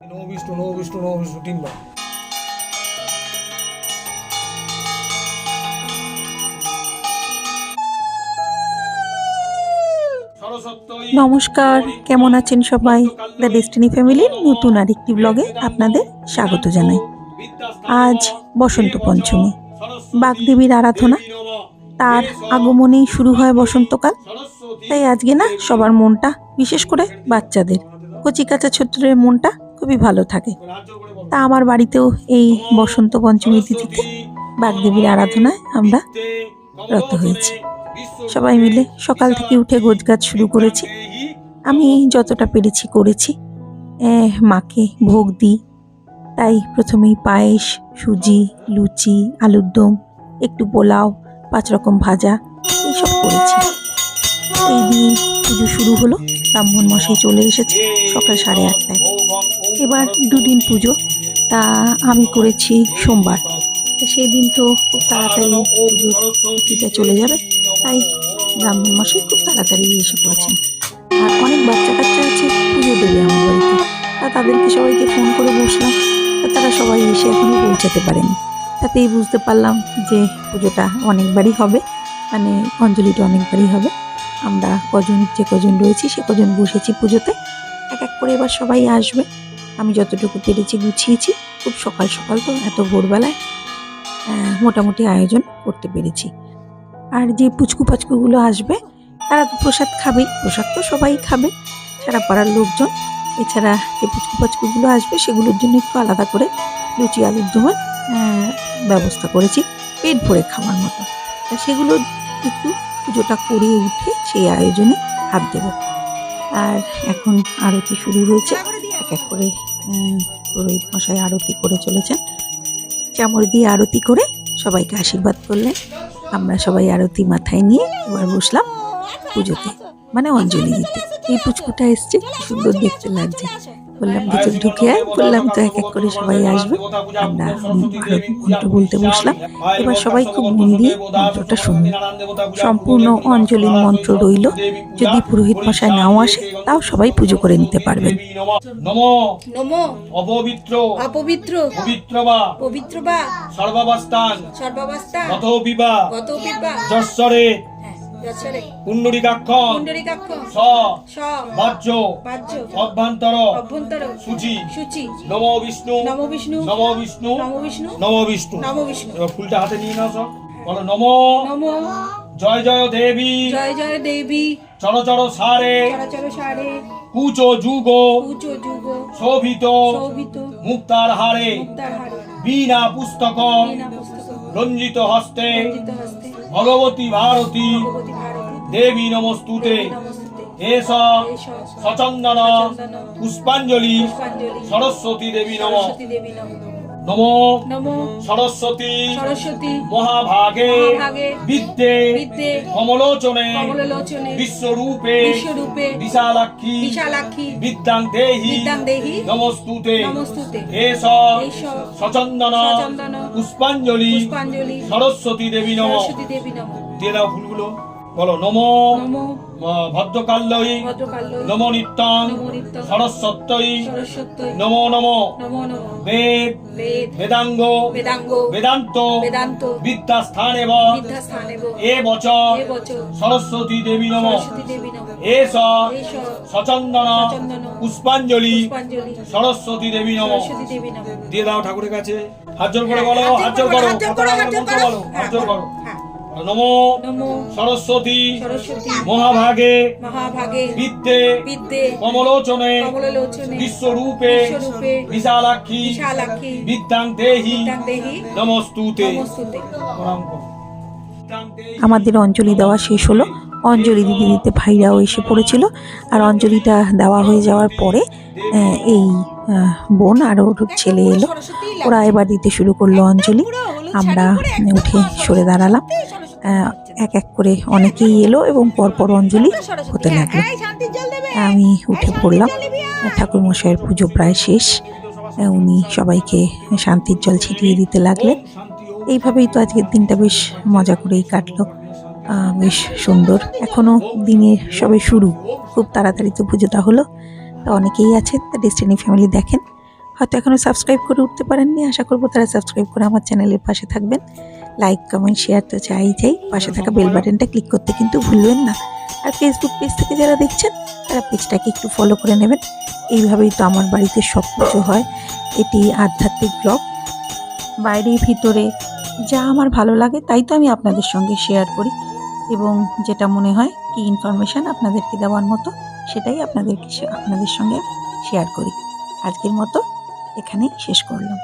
বিষ্ণু বিষ্ণু বিষ্ণু তিনবার নমস্কার কেমন আছেন সবাই? দ্য ডেস্টিনি ফ্যামিলির নতুন আরেকটি ব্লগে আপনাদের স্বাগত জানাই। আজ বসন্ত পঞ্চমী। বাগদেবীর আরাধনা। তার আগমনেই শুরু হয় বসন্তকাল। তাই আজকে না সবার মনটা বিশেষ করে বাচ্চাদের। কচিকাচা ছোট্টদের মনটা খুবই ভালো থাকে। তা আমার বাড়িতেও এই বসন্ত পঞ্চমী তিথিতে বাগদেবীর আরাধনায় আমরা রত হয়েছি। সবাই মিলে সকাল থেকে উঠে গোছগাছ শুরু করেছি। আমি যতটা পেরেছি করেছি। মাকে ভোগ দিই। তাই প্রথমেই পায়েস, সুজি, লুচি, আলুর দম, একটু পোলাও, পাঁচ রকম ভাজা এইসব করেছি। এই দিয়ে পুজো শুরু হলো। ব্রাহ্মণ মশাই চলে এসেছে সকাল সাড়ে আটটায়। এবার দুদিন পুজো, তা আমি করেছি সোমবার। সেই দিন তো খুব তাড়াতাড়ি পুজো তিথিটা চলে যাবে, তাই ব্রাহ্মণ মশাই খুব তাড়াতাড়ি এসে পড়েছেন। আর অনেক বাচ্চা কাচ্চা আছে পুজো দেবে আমার বাড়িতে, তা তাদেরকে সবাইকে ফোন করে বসলাম, তা তারা সবাই এসে এখনও পৌঁছাতে পারেনি। তাতেই বুঝতে পারলাম যে পুজোটা অনেকবারই হবে মানে অঞ্জলিটা অনেকবারই হবে। আমরা কজন, যে কজন রয়েছি সে কজন বসেছি পুজোতে, এক এক করে এবার সবাই আসবে। আমি যতটুকু পেরেছি গুছিয়েছি। খুব সকাল সকাল তো এত ভোরবেলায় মোটামুটি আয়োজন করতে পেরেছি। আর যে পুচকু পাচকুগুলো আসবে তারা তো প্রসাদ খাবে প্রসাদ তো সবাই খাবে সারা পাড়ার লোকজন। এছাড়া যে পুচকু পাচকুগুলো আসবে সেগুলোর জন্য একটু আলাদা করে লুচি আলুর আহ, ব্যবস্থা করেছি পেট ভরে খাওয়ার মতো। তা সেগুলো একটু পুজোটা করে উঠে সেই আয়োজনে হাত দেব। আর এখন আরতি শুরু হয়েছে। এক এক করে পুরোহিত মশাই আরতি করে চলেছেন। চামর দিয়ে আরতি করে সবাইকে আশীর্বাদ করলেন। আমরা সবাই আরতি মাথায় নিয়ে এবার বসলাম পুজোতে মানে অঞ্জলি দিতে। এই পুচকুটা এসছে সুন্দর দেখতে লাগছে। বললাম ভিতর ঢুকে আয়। বললাম তো এক এক করে সবাই আসবে। আমরা মন্ত্র বলতে বসলাম। এবার সবাই খুব মন দিয়ে মন্ত্রটা শুনবে সম্পূর্ণ অঞ্জলির মন্ত্র রইল যদি পুরোহিত মশাই নাও আসে তাও সবাই পুজো করে নিতে পারবেন। নম। নম। অপবিত্র। অপবিত্র। পবিত্র বা। পবিত্র বা। সর্বাবস্থান। সর্বাবস্থা গত বিবা গত পিপা যশ্বরে। পুণ্ডরিকাক্ষ স। স। বাহ্য। বাহ্য। অভ্যন্তর। অভ্যন্তর। সূচি। সূচি। নম বিষ্ণু। নম বিষ্ণু। নম বিষ্ণু। নম বিষ্ণু। নম বিষ্ণু। নম বিষ্ণু। এবার ফুলটা হাতে নিয়ে নাও সব। বলো নম। নম। জয় জয় দেবী। জয় জয় দেবী। চর চর সারে। চরাচর সারে। কুচ যুগ। উচ যুগ। শোভিত। শোভিত। মুক্তার হারে। মুক্তার হারে। বীণা পুস্তক রঞ্জিত হস্তে। রঞ্জিত হস্তে। ভগবতী ভারতী। দেবী নমস্তুতে। এস সচন্দন পুষ্পাঞ্জলি। সরস্বতী দেবী নম। নম নম। সরস্বতী সরস্বতী মহাভাগে মহাভাগে বিদ্যে বিদ্যে কমলোচনে কমললোচনে বিশ্বরূপে বিশ্বরূপে বিশালাক্ষী বিশালাক্ষী বিদ্যাং দেহি বিদ্যাং দেহি নমস্তুতে নমস্তুতে এস সচন্দন সচন্দন পুষ্পাঞ্জলি পুষ্পাঞ্জলি সরস্বতী দেবী নম। সরস্বতী দেবী নম। দিয়ে দাও ফুলগুলো। বলো নম ভদ্রকাল্যই ভদ্রকাল্য নম নিত্যং সরস্বত্যই নমো নম বেদ বেদ বেদাঙ্গ বেদান্ত বিদ্যাস্থান এব এ বচন সরস্বতী দেবী নম। এস সচন্দন পুষ্পাঞ্জলি সরস্বতী দেবী নম। দিয়ে দাও ঠাকুরের কাছে। হাত জোর করে বলো হাত জোর করো করো করো বলো হাত হ্যাঁ, জোর করো। হ্যাঁ। নম নম সরস্বতী সরস্বতী মহাভাগে মহাভাগে বিদ্যে বিদ্যে কমলোচনে বিশ্বরূপে বিশ্বরূপে বিশালাক্ষী বিশালাক্ষী বিদ্যাং দেহি বিদ্যাং নমস্তুতে। আমাদের অঞ্জলি দেওয়া শেষ হলো। অঞ্জলি দিতে দিতে ভাইরাও এসে পড়েছিল। আর অঞ্জলিটা দেওয়া হয়ে যাওয়ার পরে এই বোন আর ওর ছেলে এলো। ওরা এবার দিতে শুরু করল অঞ্জলি। আমরা উঠে সরে দাঁড়ালাম। এক এক করে অনেকেই এলো এবং পরপর অঞ্জলি হতে লাগল। আমি উঠে পড়লাম। ঠাকুর মশাইয়ের পুজো প্রায় শেষ। উনি সবাইকে শান্তির জল ছিটিয়ে দিতে লাগলেন। এইভাবেই তো আজকের দিনটা বেশ মজা করেই কাটলো। বেশ সুন্দর। এখনও দিনের সবে শুরু। খুব তাড়াতাড়ি তো পুজোটা হলো। তা অনেকেই আছে তা ডেস্টিনি ফ্যামিলি দেখেন। হয়তো এখনও সাবস্ক্রাইব করে উঠতে পারেননি। আশা করব তারা সাবস্ক্রাইব করে আমার চ্যানেলের পাশে থাকবেন। লাইক কমেন্ট শেয়ার তো চাই চাই। পাশে থাকা বেল বাটনটা ক্লিক করতে কিন্তু ভুলবেন না। আর ফেসবুক পেজ থেকে যারা দেখছেন, তারা পেজটাকে একটু ফলো করে নেবেন। এইভাবেই তো আমার বাড়িতে সব কিছু হয়। এটি আধ্যাত্মিক ব্লগ বাইরে ভিতরে যা আমার ভালো লাগে, তাই তো আমি আপনাদের সঙ্গে শেয়ার করি। এবং যেটা মনে হয়, কি ইনফরমেশান আপনাদেরকে দেওয়ার মতো, সেটাই আপনাদেরকে, আপনাদের সঙ্গে শেয়ার করি। আজকের মতো এখানেই শেষ করলাম।